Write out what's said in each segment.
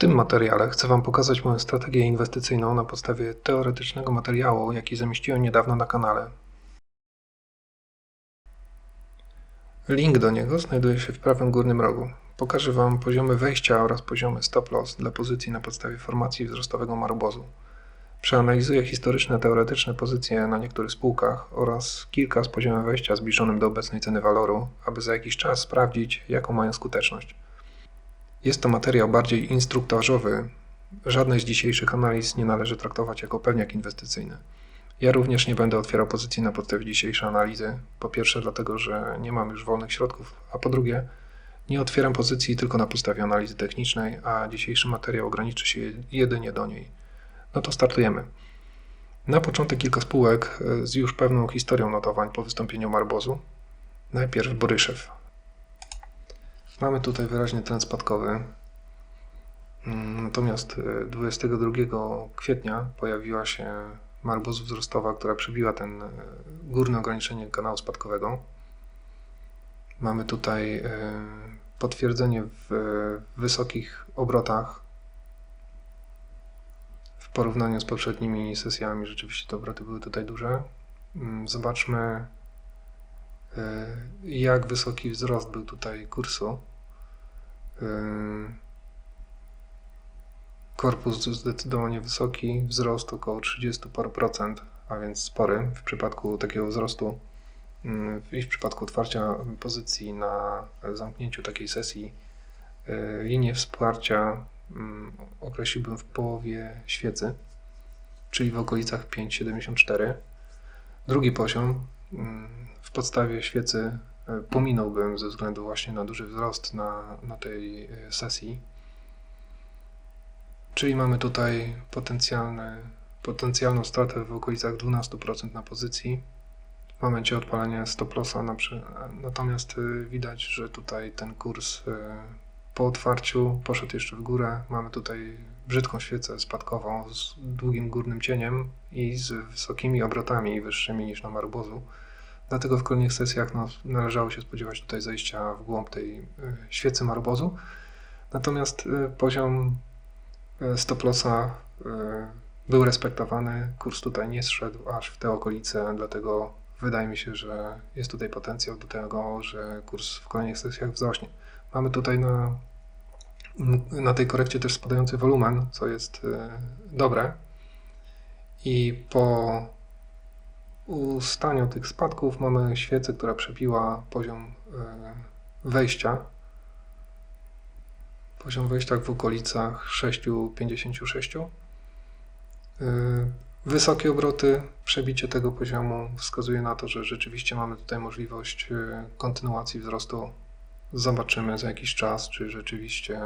tym materiale chcę Wam pokazać moją strategię inwestycyjną na podstawie teoretycznego materiału, jaki zamieściłem niedawno na kanale. Link do niego znajduje się w prawym górnym rogu. Pokażę Wam poziomy wejścia oraz poziomy stop loss dla pozycji na podstawie formacji wzrostowego marobozu. Przeanalizuję historyczne, teoretyczne pozycje na niektórych spółkach oraz kilka z poziomem wejścia zbliżonym do obecnej ceny waloru, aby za jakiś czas sprawdzić, jaką mają skuteczność. Jest to materiał bardziej instruktażowy. Żadnej z dzisiejszych analiz nie należy traktować jako pewniak inwestycyjny. Ja również nie będę otwierał pozycji na podstawie dzisiejszej analizy. Po pierwsze, dlatego, że nie mam już wolnych środków, a po drugie, nie otwieram pozycji tylko na podstawie analizy technicznej, a dzisiejszy materiał ograniczy się jedynie do niej. No to startujemy. Na początek kilka spółek z już pewną historią notowań po wystąpieniu Marbozu. Najpierw Boryszew. Mamy tutaj wyraźnie trend spadkowy. Mm, Natomiast e, 22 kwietnia pojawiła się Marboz wzrostowa, która przebiła ten e, górne ograniczenie kanału spadkowego. Mamy tutaj e, potwierdzenie w wysokich obrotach w porównaniu z poprzednimi sesjami. Rzeczywiście te obroty były tutaj duże. Mm, Zobaczmy, jak wysoki wzrost był tutaj kursu. Korpus zdecydowanie wysoki, wzrost około 30 paru procent, a więc spory w przypadku takiego wzrostu i w przypadku otwarcia pozycji na zamknięciu takiej sesji. y, Linię wsparcia ym, określiłbym w połowie świecy, czyli w okolicach 5,74. Drugi poziom w podstawie świecy pominąłbym ze względu właśnie na duży wzrost na, na tej y, sesji. Czyli mamy tutaj potencjalny, potencjalną stratę w okolicach 12% na pozycji w momencie odpalania stop lossa. na przy- Natomiast y, widać, że tutaj ten kurs y, po otwarciu poszedł jeszcze w górę. Mamy tutaj brzydką świecę spadkową z długim górnym cieniem i z wysokimi obrotami wyższymi niż na Marbozu. Dlatego w kolejnych sesjach no, należało się spodziewać tutaj zejścia w głąb tej y, świecy Marbozu. Natomiast y, poziom y, stop lossa był respektowany. Kurs tutaj nie zszedł aż w te okolice, dlatego wydaje mi się, że jest tutaj potencjał do tego, że kurs w kolejnych sesjach wzrośnie. Mamy tutaj na, na tej korekcie też spadający wolumen, co jest dobre. I po ustaniu tych spadków mamy świecę, która przebiła poziom y, wejścia. Poziom wejścia w okolicach 6,56. Y, Wysokie obroty, przebicie tego poziomu wskazuje na to, że rzeczywiście mamy tutaj możliwość y, kontynuacji wzrostu. Zobaczymy za jakiś czas, czy rzeczywiście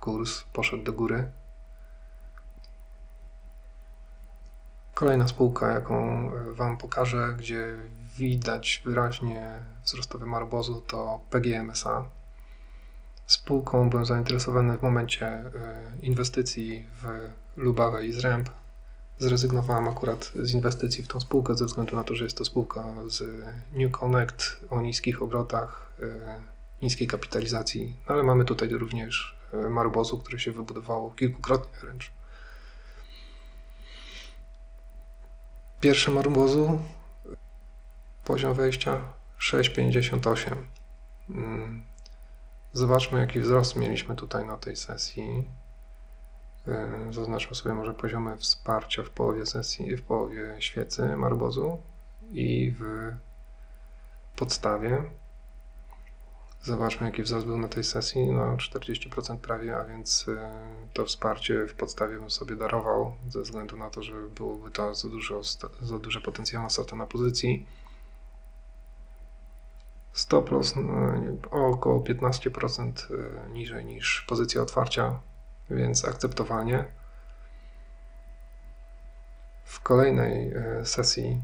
kurs poszedł do góry. Kolejna spółka, jaką Wam pokażę, gdzie widać wyraźnie wzrostowy marbozu, to PGMSA. Spółką byłem zainteresowany w momencie y, inwestycji w Lubawę i Zręb. Zrezygnowałem akurat z inwestycji w tą spółkę ze względu na to, że jest to spółka z New Connect o niskich obrotach, y, niskiej kapitalizacji, no ale mamy tutaj również Marbozu, które się wybudowało kilkukrotnie wręcz. Pierwsze Marbozu, poziom wejścia 6,58. Mm, Zobaczmy, jaki wzrost mieliśmy tutaj na tej sesji. Yy, Zaznaczmy sobie może poziomy wsparcia w połowie sesji, w połowie świecy Marbozu i w podstawie. Zobaczmy, jaki wzrost był na tej sesji. No, 40% prawie, a więc yy, to wsparcie w podstawie bym sobie darował, ze względu na to, że byłoby to za, dużo, za duże potencjalna strata na pozycji. Stop loss no, o około 15% niżej niż pozycja otwarcia, więc akceptowalnie. W kolejnej sesji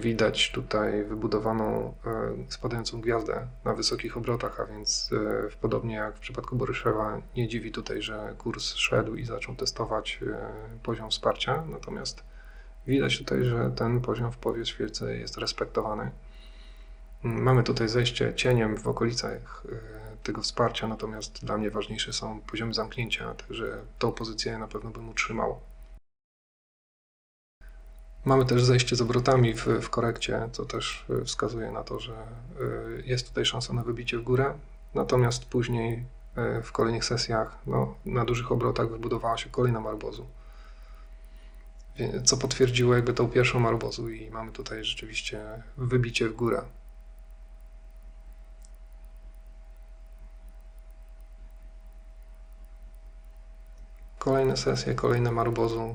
widać tutaj wybudowaną e, spadającą gwiazdę na wysokich obrotach, a więc e, podobnie jak w przypadku Boryszewa nie dziwi tutaj, że kurs szedł i zaczął testować e, poziom wsparcia, natomiast widać tutaj, że ten poziom w połowie świecy jest respektowany. Mamy tutaj zejście cieniem w okolicach tego wsparcia, natomiast dla mnie ważniejsze są poziomy zamknięcia, także tą pozycję na pewno bym utrzymał. Mamy też zejście z obrotami w, w korekcie, co też y, wskazuje na to, że y, jest tutaj szansa na wybicie w górę. Natomiast później y, w kolejnych sesjach no, na dużych obrotach wybudowała się kolejna marbozu, co potwierdziło jakby tą pierwszą marbozu i mamy tutaj rzeczywiście wybicie w górę. Kolejne sesje, kolejne marbozu.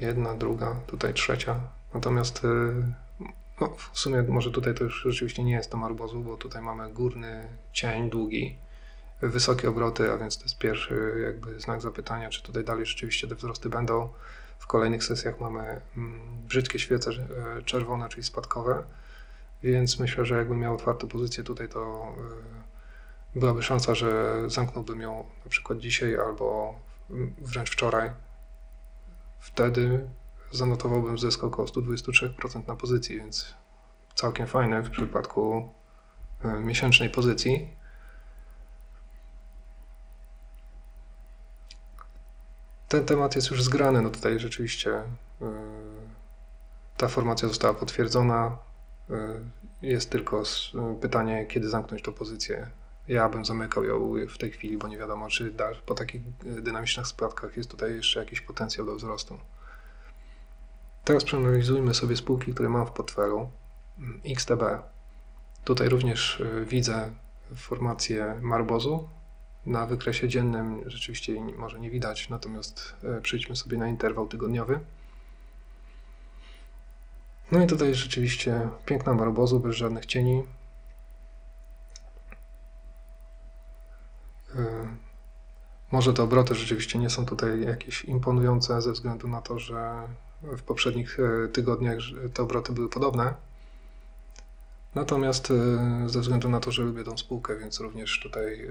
Jedna, druga, tutaj trzecia. Natomiast y, no, w sumie może tutaj to już rzeczywiście nie jest to marbozu, bo tutaj mamy górny cień długi, wysokie obroty, a więc to jest pierwszy jakby znak zapytania, czy tutaj dalej rzeczywiście te wzrosty będą. W kolejnych sesjach mamy mm, brzydkie świece e, czerwone, czyli spadkowe, więc myślę, że jakbym miał otwartą pozycję tutaj, to y, byłaby szansa, że zamknąłbym ją na przykład dzisiaj albo mm, wręcz wczoraj. Wtedy zanotowałbym zysk około 123% na pozycji, więc całkiem fajne w przypadku y, miesięcznej pozycji. Ten temat jest już zgrany, no tutaj rzeczywiście y, ta formacja została potwierdzona. Y, Jest tylko pytanie, kiedy zamknąć tą pozycję. Ja bym zamykał ją w tej chwili, bo nie wiadomo, czy po takich y, dynamicznych spadkach jest tutaj jeszcze jakiś potencjał do wzrostu. Teraz przeanalizujmy sobie spółki, które mam w portfelu. Mm, XTB. Tutaj również y, widzę formację Marbozu. Na wykresie dziennym rzeczywiście może nie widać, natomiast y, przejdźmy sobie na interwał tygodniowy. No i tutaj rzeczywiście piękna Marbozu, bez żadnych cieni. Może te obroty rzeczywiście nie są tutaj jakieś imponujące ze względu na to, że w poprzednich e, tygodniach te obroty były podobne. Natomiast e, ze względu na to, że lubię tą spółkę, więc również tutaj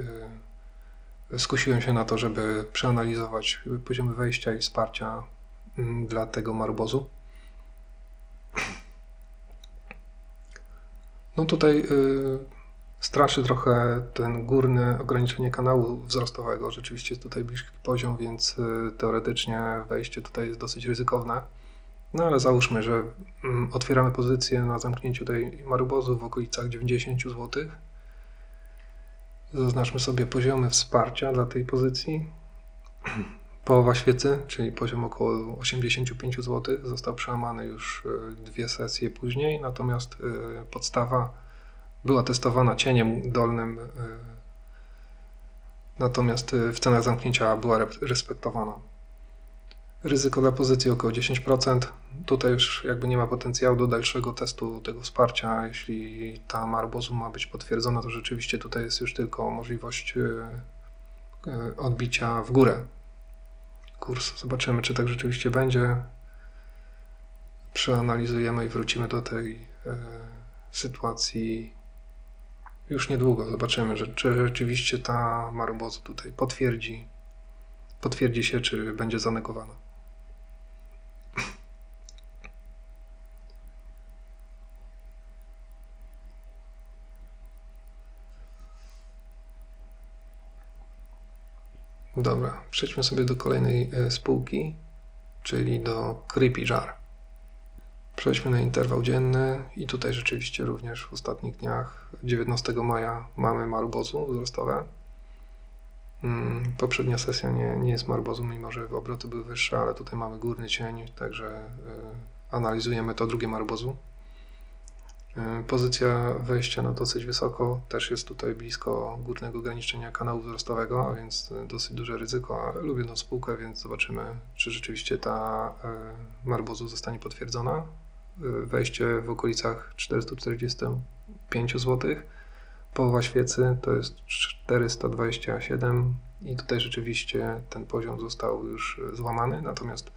e, skusiłem się na to, żeby przeanalizować poziomy wejścia i wsparcia mm, dla tego marbozu. No tutaj straszy trochę ten górne ograniczenie kanału wzrostowego. Rzeczywiście jest tutaj bliski poziom, więc y, teoretycznie wejście tutaj jest dosyć ryzykowne. No ale załóżmy, że mm, otwieramy pozycję na zamknięciu tej marubozu w okolicach 90 zł. Zaznaczmy sobie poziomy wsparcia dla tej pozycji. Połowa świecy, czyli poziom około 85 zł, został przełamany już y, dwie sesje później, natomiast y, podstawa była testowana cieniem dolnym, y, natomiast y, w cenach zamknięcia była respektowana. Ryzyko dla pozycji około 10%. Tutaj już jakby nie ma potencjału do dalszego testu tego wsparcia. Jeśli ta marbozu ma być potwierdzona, to rzeczywiście tutaj jest już tylko możliwość y, odbicia w górę. Kurs zobaczymy, czy tak rzeczywiście będzie. Przeanalizujemy i wrócimy do tej sytuacji już niedługo. Zobaczymy, że, czy rzeczywiście ta marbozu tutaj potwierdzi, potwierdzi się, czy będzie zanegowana. Dobra, przejdźmy sobie do kolejnej e, spółki, czyli do Creepy Jar. Przejdźmy na interwał dzienny i tutaj rzeczywiście również w ostatnich dniach 19 maja mamy marbozu wzrostowe. Mm, Poprzednia sesja nie, nie jest marbozu, mimo że obroty były wyższe, ale tutaj mamy górny cień, także y, analizujemy to drugie marbozu. Y, Pozycja wejścia no dosyć wysoko, też jest tutaj blisko górnego ograniczenia kanału wzrostowego, a więc y, dosyć duże ryzyko, ale lubię tą spółkę, więc zobaczymy, czy rzeczywiście ta marbozu zostanie potwierdzona. Wejście w okolicach 445 zł. Połowa świecy to jest 427 i tutaj rzeczywiście ten poziom został już y, złamany, natomiast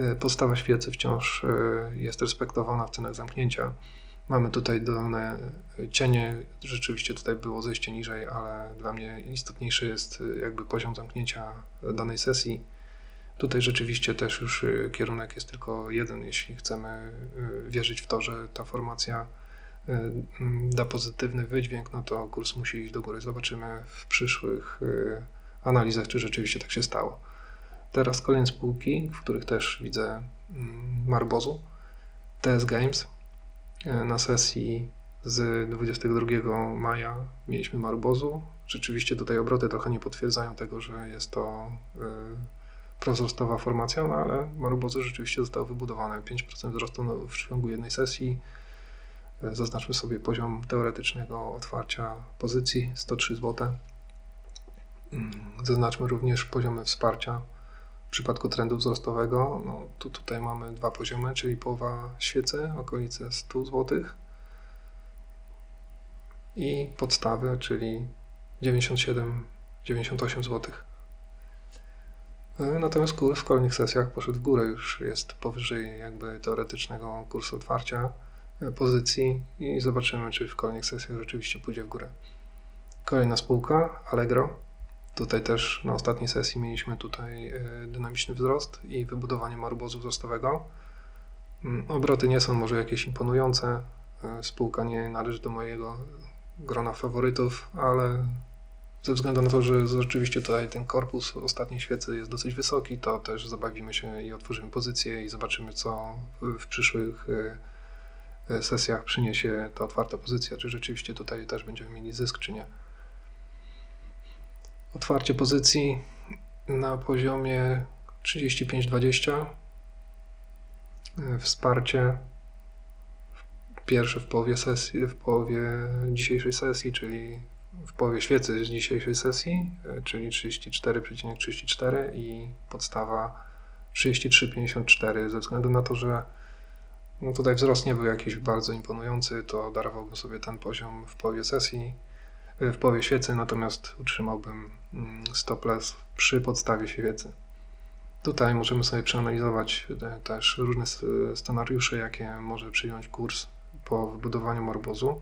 y, podstawa świecy wciąż y, jest respektowana w cenach zamknięcia. Mamy tutaj dolne y, cienie, rzeczywiście tutaj było zejście niżej, ale dla mnie istotniejszy jest jakby poziom zamknięcia danej sesji. Tutaj rzeczywiście też już y, kierunek jest tylko jeden, jeśli chcemy y, wierzyć w to, że ta formacja mm, da pozytywny wydźwięk, no to kurs musi iść do góry. Zobaczymy w przyszłych y, analizach, czy rzeczywiście tak się stało. Teraz kolejne spółki, w których też widzę mm, Marbozu. TS Games. Na sesji z 22 maja mieliśmy Marbozu. Rzeczywiście tutaj obroty trochę nie potwierdzają tego, że jest to prowzrostowa formacja, no ale Marubozy rzeczywiście zostały wybudowane. 5% wzrostu no, w ciągu jednej sesji. E, Zaznaczmy sobie poziom teoretycznego otwarcia pozycji 103 zł. Mm, Zaznaczmy również poziomy wsparcia w przypadku trendu wzrostowego. No, tu, tutaj mamy dwa poziomy, czyli połowa świecy, okolice 100 zł i podstawy, czyli 97-98 zł. E, Natomiast kurs w kolejnych sesjach poszedł w górę, już jest powyżej jakby teoretycznego kursu otwarcia e, pozycji i zobaczymy, czy w kolejnych sesjach rzeczywiście pójdzie w górę. Kolejna spółka, Allegro. Tutaj też na ostatniej sesji mieliśmy tutaj e, dynamiczny wzrost i wybudowanie marubozu wzrostowego. Mm, Obroty nie są może jakieś imponujące. E, Spółka nie należy do mojego grona faworytów, ale ze względu na to, że rzeczywiście tutaj ten korpus ostatniej świecy jest dosyć wysoki, to też zabawimy się i otworzymy pozycję i zobaczymy, co w, przyszłych e, e, sesjach przyniesie ta otwarta pozycja, czy rzeczywiście tutaj też będziemy mieli zysk, czy nie. Otwarcie pozycji na poziomie 35-20. E, Wsparcie pierwsze w połowie sesji, w połowie dzisiejszej sesji, czyli w połowie świecy z dzisiejszej sesji, e, czyli 34,34 i podstawa 33,54 ze względu na to, że no tutaj wzrost nie był jakiś bardzo imponujący, to darowałbym sobie ten poziom w połowie sesji, e, w połowie świecy, natomiast utrzymałbym mm, stop loss przy podstawie świecy. Tutaj możemy sobie przeanalizować e, też różne scenariusze, jakie może przyjąć kurs po wybudowaniu marbozu.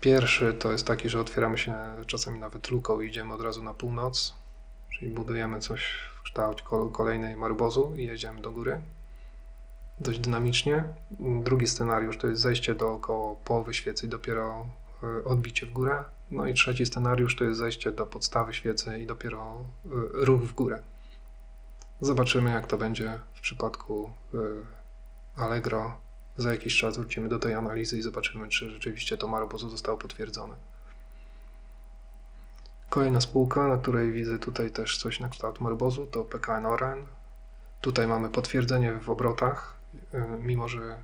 Pierwszy to jest taki, że otwieramy się czasami nawet luką i idziemy od razu na północ, czyli budujemy coś w kształcie kol- kolejnej marbozu i jedziemy do góry. Dość dynamicznie. Drugi scenariusz to jest zejście do około połowy świecy i dopiero y, odbicie w górę. No i trzeci scenariusz to jest zejście do podstawy świecy i dopiero y, ruch w górę. Zobaczymy, jak to będzie w przypadku y, Allegro. Za jakiś czas wrócimy do tej analizy i zobaczymy, czy rzeczywiście to Marobozu zostało potwierdzone. Kolejna spółka, na której widzę tutaj też coś na kształt Marobozu, to PKN Oren. Tutaj mamy potwierdzenie w obrotach, y, mimo że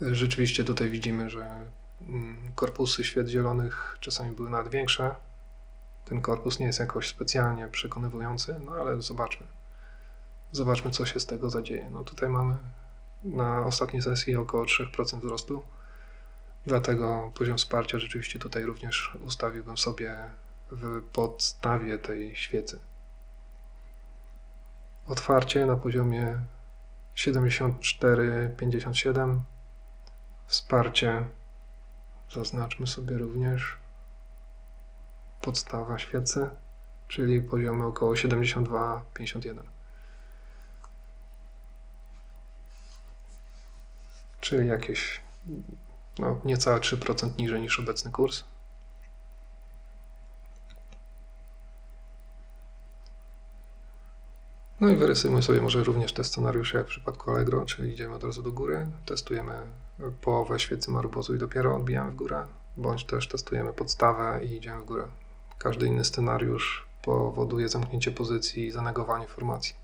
rzeczywiście tutaj widzimy, że mm, korpusy świec zielonych czasami były nawet większe. Ten korpus nie jest jakoś specjalnie przekonywujący, no ale zobaczmy. Zobaczmy, co się z tego zadzieje. No tutaj mamy na ostatniej sesji około 3% wzrostu. Dlatego poziom wsparcia rzeczywiście tutaj również ustawiłbym sobie w podstawie tej świecy. Otwarcie na poziomie 74,57. Wsparcie zaznaczmy sobie również podstawa świecy, czyli poziomy około 72,51. Czyli jakieś no, niecałe 3% niżej niż obecny kurs. No i wyrysujmy sobie może również te scenariusze jak w przypadku Allegro, czyli idziemy od razu do góry, testujemy połowę świecy marubozu i dopiero odbijamy w górę, bądź też testujemy podstawę i idziemy w górę. Każdy inny scenariusz powoduje zamknięcie pozycji i zanegowanie formacji.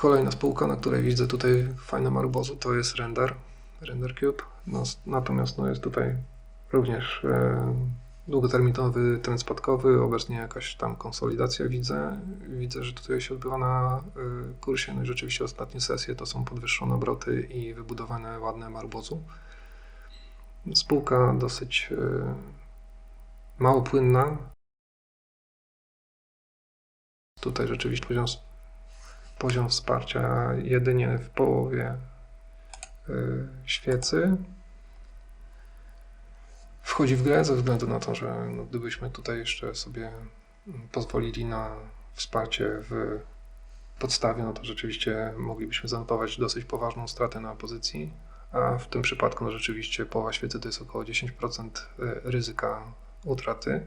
Kolejna spółka, na której widzę tutaj fajne marubozu, to jest Render, Render Cube. No, natomiast no, jest tutaj również e, długoterminowy trend spadkowy, obecnie jakaś tam konsolidacja widzę. Widzę, że tutaj się odbywa na e, kursie. No i rzeczywiście ostatnie sesje to są podwyższone obroty i wybudowane ładne marubozu. Spółka dosyć e, mało płynna. Tutaj rzeczywiście poziom poziom wsparcia jedynie w połowie y, świecy wchodzi w grę ze względu na to, że no, gdybyśmy tutaj jeszcze sobie pozwolili na wsparcie w podstawie, no to rzeczywiście moglibyśmy zanotować dosyć poważną stratę na pozycji, a w tym przypadku no rzeczywiście połowa świecy to jest około 10% ryzyka utraty.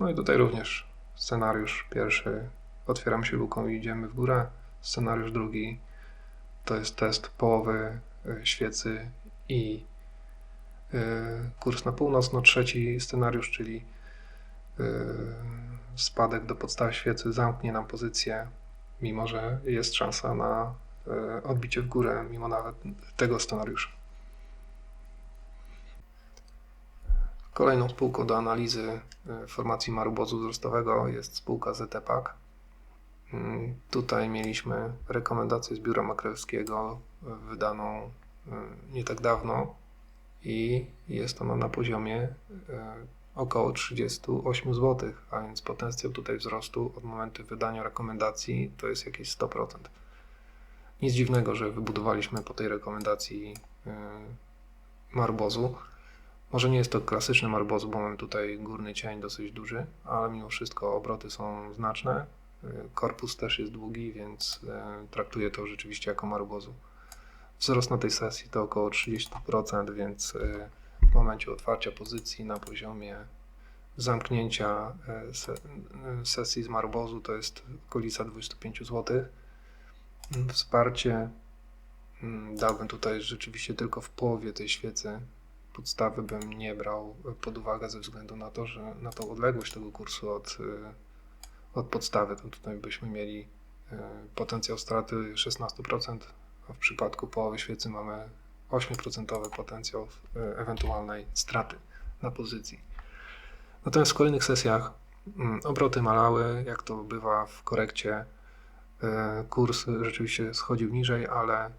No i tutaj również scenariusz pierwszy, otwieramy się luką i idziemy w górę. Scenariusz drugi to jest test połowy y, świecy i y, kurs na północ. No trzeci scenariusz, czyli y, spadek do podstawy świecy zamknie nam pozycję, mimo że jest szansa na odbicie w górę, mimo nawet tego scenariusza. Kolejną spółką do analizy formacji marubozu wzrostowego jest spółka ZTPAK. Mm, Tutaj mieliśmy rekomendację z biura maklerskiego e, wydaną e, nie tak dawno i jest ona na poziomie e, około 38 zł, a więc potencjał tutaj wzrostu od momentu wydania rekomendacji to jest jakieś 100%. Nic dziwnego, że wybudowaliśmy po tej rekomendacji marbozu. Może nie jest to klasyczny marbozu, bo mamy tutaj górny cień dosyć duży, ale mimo wszystko obroty są znaczne Korpus też jest długi, więc e, traktuję to rzeczywiście jako marubozu. Wzrost na tej sesji to około 30%, więc e, w momencie otwarcia pozycji na poziomie zamknięcia e, sesji z marubozu to jest okolica 25 zł. Wsparcie mm, dałbym tutaj rzeczywiście tylko w połowie tej świecy. Podstawy bym nie brał pod uwagę ze względu na to, że na tą odległość tego kursu od od podstawy, to tutaj byśmy mieli e, potencjał straty 16%, a w przypadku połowy świecy mamy 8% potencjał e, ewentualnej straty na pozycji. Natomiast w kolejnych sesjach mm, obroty malały, jak to bywa w korekcie, e, kurs rzeczywiście schodził niżej, ale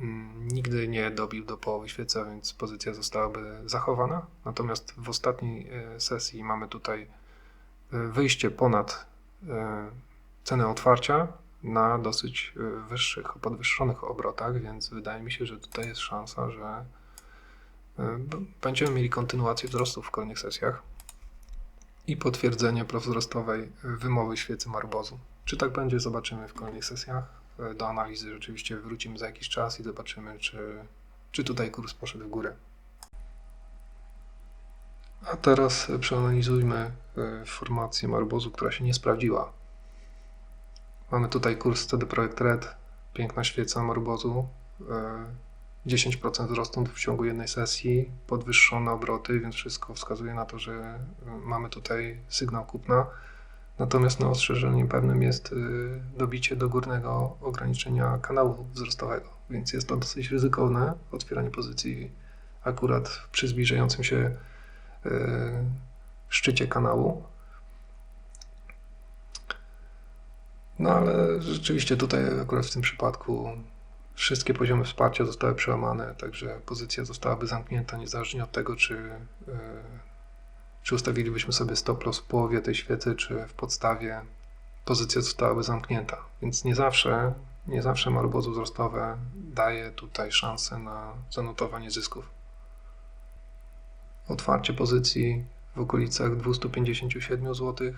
mm, nigdy nie dobił do połowy świecy, a więc pozycja zostałaby zachowana. Natomiast w ostatniej sesji mamy tutaj wyjście ponad cenę otwarcia na dosyć e, wyższych, podwyższonych obrotach, więc wydaje mi się, że tutaj jest szansa, że e, będziemy mieli kontynuację wzrostu w kolejnych sesjach i potwierdzenie prowzrostowej wymowy świecy marbozu. Czy tak będzie, zobaczymy w kolejnych sesjach. Do analizy rzeczywiście wrócimy za jakiś czas i zobaczymy, czy, czy tutaj kurs poszedł w górę. A teraz przeanalizujmy e, formację Marbozu, która się nie sprawdziła. Mamy tutaj kurs CD Projekt Red, piękna świeca Marbozu, 10% e, wzrostu w ciągu jednej sesji, podwyższone obroty, więc wszystko wskazuje na to, że e, mamy tutaj sygnał kupna. Natomiast no, ostrzeżeniem pewnym jest dobicie do górnego ograniczenia kanału wzrostowego, więc jest to dosyć ryzykowne otwieranie pozycji akurat przy zbliżającym się szczycie kanału. No ale rzeczywiście tutaj akurat w tym przypadku wszystkie poziomy wsparcia zostały przełamane, także pozycja zostałaby zamknięta niezależnie od tego, czy, y, czy ustawilibyśmy sobie stop loss w połowie tej świecy, czy w podstawie pozycja zostałaby zamknięta. Więc nie zawsze, nie zawsze marubozu wzrostowe daje tutaj szansę na zanotowanie zysków otwarcie pozycji w okolicach 257 zł.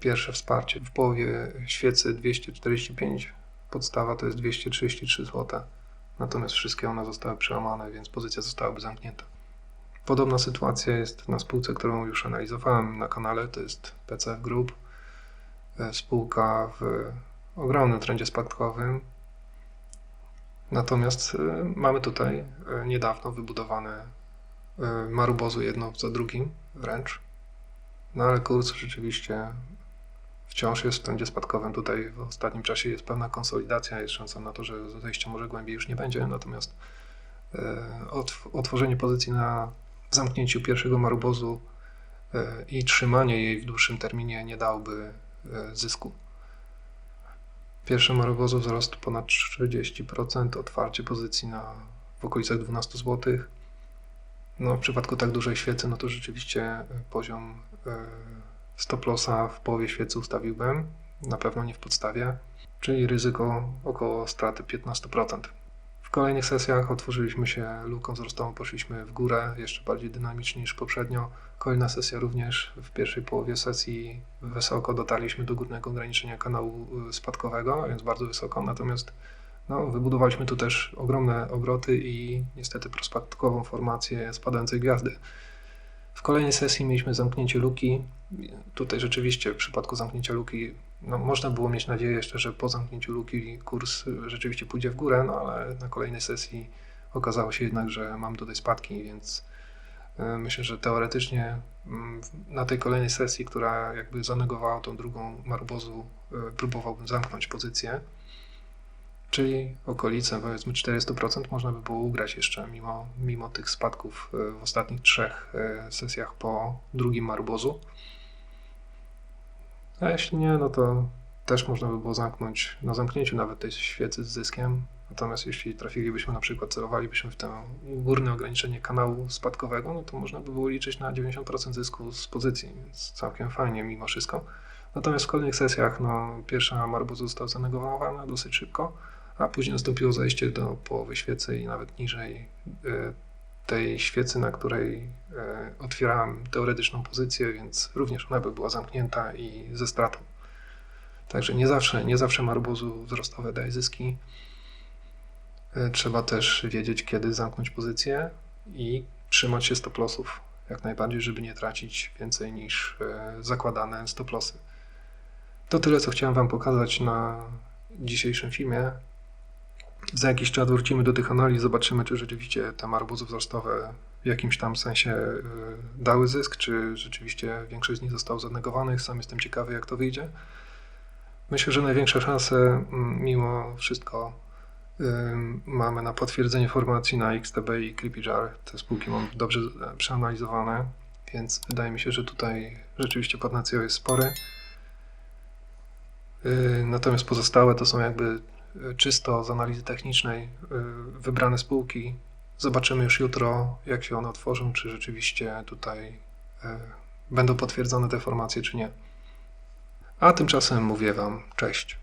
Pierwsze wsparcie w połowie świecy 245, podstawa to jest 233 zł. Natomiast wszystkie one zostały przełamane, więc pozycja zostałaby zamknięta. Podobna sytuacja jest na spółce, którą już analizowałem na kanale, to jest PCF Group. Spółka w ogromnym trendzie spadkowym. Natomiast e, mamy tutaj e, niedawno wybudowane marubozu jedno za drugim wręcz. No ale kurs rzeczywiście wciąż jest w trendzie spadkowym. Tutaj w ostatnim czasie jest pewna konsolidacja, jest szansa na to, że zejścia może głębiej już nie będzie, natomiast e, otworzenie pozycji na zamknięciu pierwszego marubozu e, i trzymanie jej w dłuższym terminie nie dałoby zysku. Pierwszy marubozu wzrost ponad 40%, otwarcie pozycji na w okolicach 12 zł. No, w przypadku tak dużej świecy, no to rzeczywiście e, poziom e, stop lossa w połowie świecy ustawiłbym, na pewno nie w podstawie, czyli ryzyko około straty 15%. W kolejnych sesjach otworzyliśmy się luką wzrostową, poszliśmy w górę, jeszcze bardziej dynamicznie niż poprzednio. Kolejna sesja również w pierwszej połowie sesji wysoko dotarliśmy do górnego ograniczenia kanału y, spadkowego, więc bardzo wysoko, natomiast no, wybudowaliśmy tu też ogromne obroty i niestety prospadkową formację spadającej gwiazdy. W kolejnej sesji mieliśmy zamknięcie luki. Tutaj rzeczywiście w przypadku zamknięcia luki no, można było mieć nadzieję jeszcze, że po zamknięciu luki kurs rzeczywiście pójdzie w górę, no ale na kolejnej sesji okazało się jednak, że mam tutaj spadki, więc y, myślę, że teoretycznie mm, na tej kolejnej sesji, która jakby zanegowała tą drugą Marbozu, y, próbowałbym zamknąć pozycję. Czyli okolice powiedzmy 400% można by było ugrać jeszcze mimo, mimo tych spadków y, w ostatnich trzech y, sesjach po drugim Marbozu. A jeśli nie, no to też można by było zamknąć na zamknięciu nawet tej świecy z zyskiem. Natomiast jeśli trafilibyśmy na przykład, celowalibyśmy w to górne ograniczenie kanału spadkowego, no to można by było liczyć na 90% zysku z pozycji, więc całkiem fajnie mimo wszystko. Natomiast w kolejnych sesjach no, pierwsza Marboz została zanegowana dosyć szybko, a później nastąpiło zejście do połowy świecy i nawet niżej y, tej świecy, na której y, otwierałem teoretyczną pozycję, więc również ona by była zamknięta i ze stratą. Także nie zawsze, nie zawsze marbozu wzrostowe daje zyski. Y, Trzeba też wiedzieć, kiedy zamknąć pozycję i trzymać się stop lossów jak najbardziej, żeby nie tracić więcej niż zakładane stop lossy. To tyle, co chciałem Wam pokazać na dzisiejszym filmie. Za jakiś czas wrócimy do tych analiz, zobaczymy, czy rzeczywiście te marbozy wzrostowe w jakimś tam sensie y, dały zysk, czy rzeczywiście większość z nich zostało zanegowanych. Sam jestem ciekawy, jak to wyjdzie. Myślę, że największe szanse mm, mimo wszystko ym, mamy na potwierdzenie formacji na XTB i Clippijar. Te spółki mam dobrze e, przeanalizowane, więc wydaje mi się, że tutaj rzeczywiście potencjał jest spory. Yy, Natomiast pozostałe to są jakby y, czysto z analizy technicznej y, wybrane spółki. Zobaczymy już jutro, jak się one otworzą, czy rzeczywiście tutaj y, będą potwierdzone te formacje, czy nie. A tymczasem mówię Wam cześć.